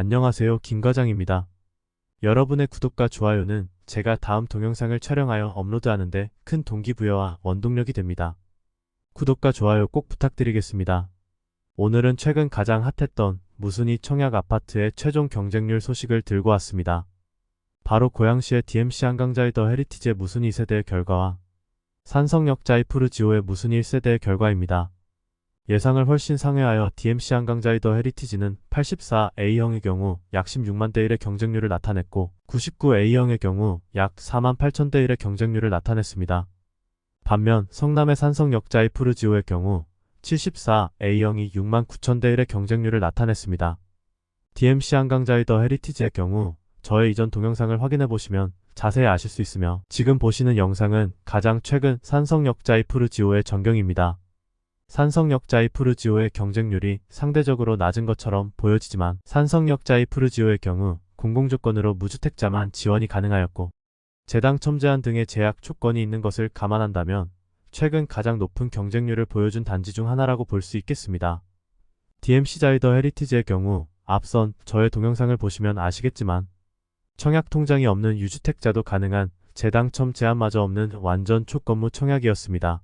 안녕하세요 김과장입니다. 여러분의 구독과 좋아요는 제가 다음 동영상을 촬영하여 업로드하는데 큰 동기부여와 원동력이 됩니다. 구독과 좋아요 꼭 부탁드리겠습니다. 오늘은 최근 가장 핫했던 무순이 청약 아파트의 최종 경쟁률 소식을 들고 왔습니다. 바로 고양시의 DMC 한강자의 더 헤리티지의 무순이 세대의 결과와 산성역자의 푸르지오의 무순이 1세대의 결과입니다. 예상을 훨씬 상회하여 DMC 한강자의 더 헤리티지는 84A형의 경우 약 16만 대 1의 경쟁률을 나타냈고 99A형의 경우 약 4만 8천 대 1의 경쟁률을 나타냈습니다. 반면 성남의 산성 역자의 푸르지오의 경우 74A형이 6만 9천 대 1의 경쟁률을 나타냈습니다. DMC 한강자의 더 헤리티지의 경우 저의 이전 동영상을 확인해 보시면 자세히 아실 수 있으며 지금 보시는 영상은 가장 최근 산성 역자의 푸르지오의 전경입니다. 산성역자의 푸르지오의 경쟁률이 상대적으로 낮은 것처럼 보여지지만 산성역자의 푸르지오의 경우 공공조건으로 무주택자만 지원이 가능하였고 재당 첨제한 등의 제약 조건이 있는 것을 감안한다면 최근 가장 높은 경쟁률을 보여준 단지 중 하나라고 볼 수 있겠습니다. DMC 자이더 헤리티지의 경우 앞선 저의 동영상을 보시면 아시겠지만 청약 통장이 없는 유주택자도 가능한 재당 첨 제한마저 없는 완전 초건무 청약이었습니다.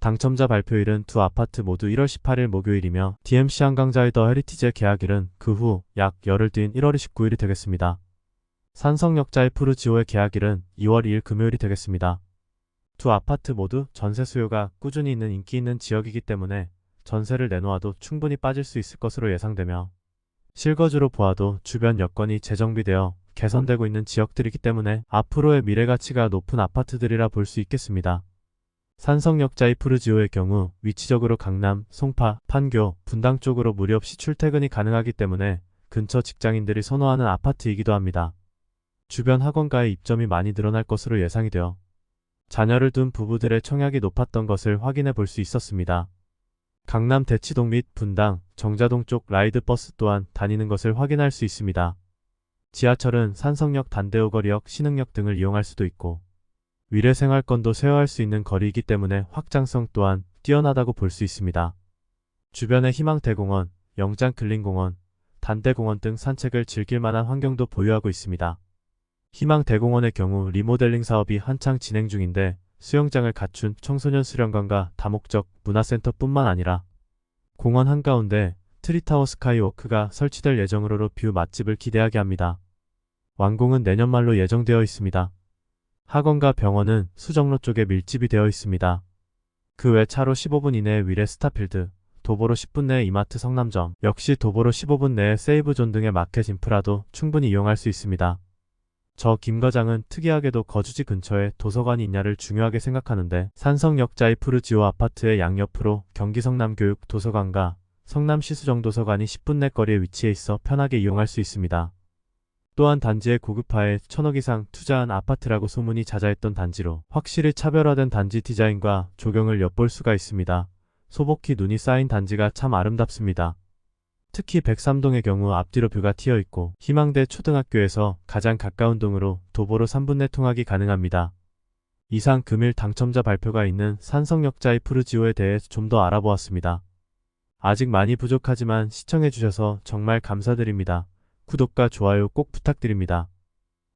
당첨자 발표일은 두 아파트 모두 1월 18일 목요일이며 DMC 한강자의 더 헤리티지의 계약일은 그 후 약 열흘 뒤인 1월 29일이 되겠습니다. 산성역자의 푸르지오의 계약일은 2월 2일 금요일이 되겠습니다. 두 아파트 모두 전세 수요가 꾸준히 있는 인기 있는 지역이기 때문에 전세를 내놓아도 충분히 빠질 수 있을 것으로 예상되며 실거주로 보아도 주변 여건이 재정비되어 개선되고 있는 지역들이기 때문에 앞으로의 미래 가치가 높은 아파트들이라 볼 수 있겠습니다. 산성역자의 푸르지오의 경우 위치적으로 강남, 송파, 판교, 분당 쪽으로 무리 없이 출퇴근이 가능하기 때문에 근처 직장인들이 선호하는 아파트이기도 합니다. 주변 학원가의 입점이 많이 늘어날 것으로 예상이 되어 자녀를 둔 부부들의 청약이 높았던 것을 확인해 볼 수 있었습니다. 강남 대치동 및 분당, 정자동 쪽 라이드 버스 또한 다니는 것을 확인할 수 있습니다. 지하철은 산성역 단대오거리역 신흥역 등을 이용할 수도 있고 위례 생활권도 세워할 수 있는 거리이기 때문에 확장성 또한 뛰어나다고 볼 수 있습니다. 주변에 희망대공원, 영장근린공원, 단대공원 등 산책을 즐길 만한 환경도 보유하고 있습니다. 희망대공원의 경우 리모델링 사업이 한창 진행 중인데 수영장을 갖춘 청소년 수련관과 다목적 문화센터뿐만 아니라 공원 한가운데 트리타워 스카이워크가 설치될 예정으로 뷰 맛집을 기대하게 합니다. 완공은 내년 말로 예정되어 있습니다. 학원과 병원은 수정로 쪽에 밀집이 되어 있습니다. 그 외 차로 15분 이내에 위례 스타필드, 도보로 10분 내에 이마트 성남점, 역시 도보로 15분 내에 세이브존 등의 마켓 인프라도 충분히 이용할 수 있습니다. 저 김 과장은 특이하게도 거주지 근처에 도서관이 있냐를 중요하게 생각하는데 산성역자의 푸르지오 아파트의 양옆으로 경기 성남교육 도서관과 성남시수정도서관이 10분 내 거리에 위치해 있어 편하게 이용할 수 있습니다. 또한 단지의 고급화에 천억 이상 투자한 아파트라고 소문이 자자했던 단지로 확실히 차별화된 단지 디자인과 조경을 엿볼 수가 있습니다. 소복히 눈이 쌓인 단지가 참 아름답습니다. 특히 103동의 경우 앞뒤로 뷰가 튀어 있고 희망대 초등학교에서 가장 가까운 동으로 도보로 3분 내 통학이 가능합니다. 이상 금일 당첨자 발표가 있는 산성역자의 푸르지오에 대해 좀 더 알아보았습니다. 아직 많이 부족하지만 시청해주셔서 정말 감사드립니다. 구독과 좋아요 꼭 부탁드립니다.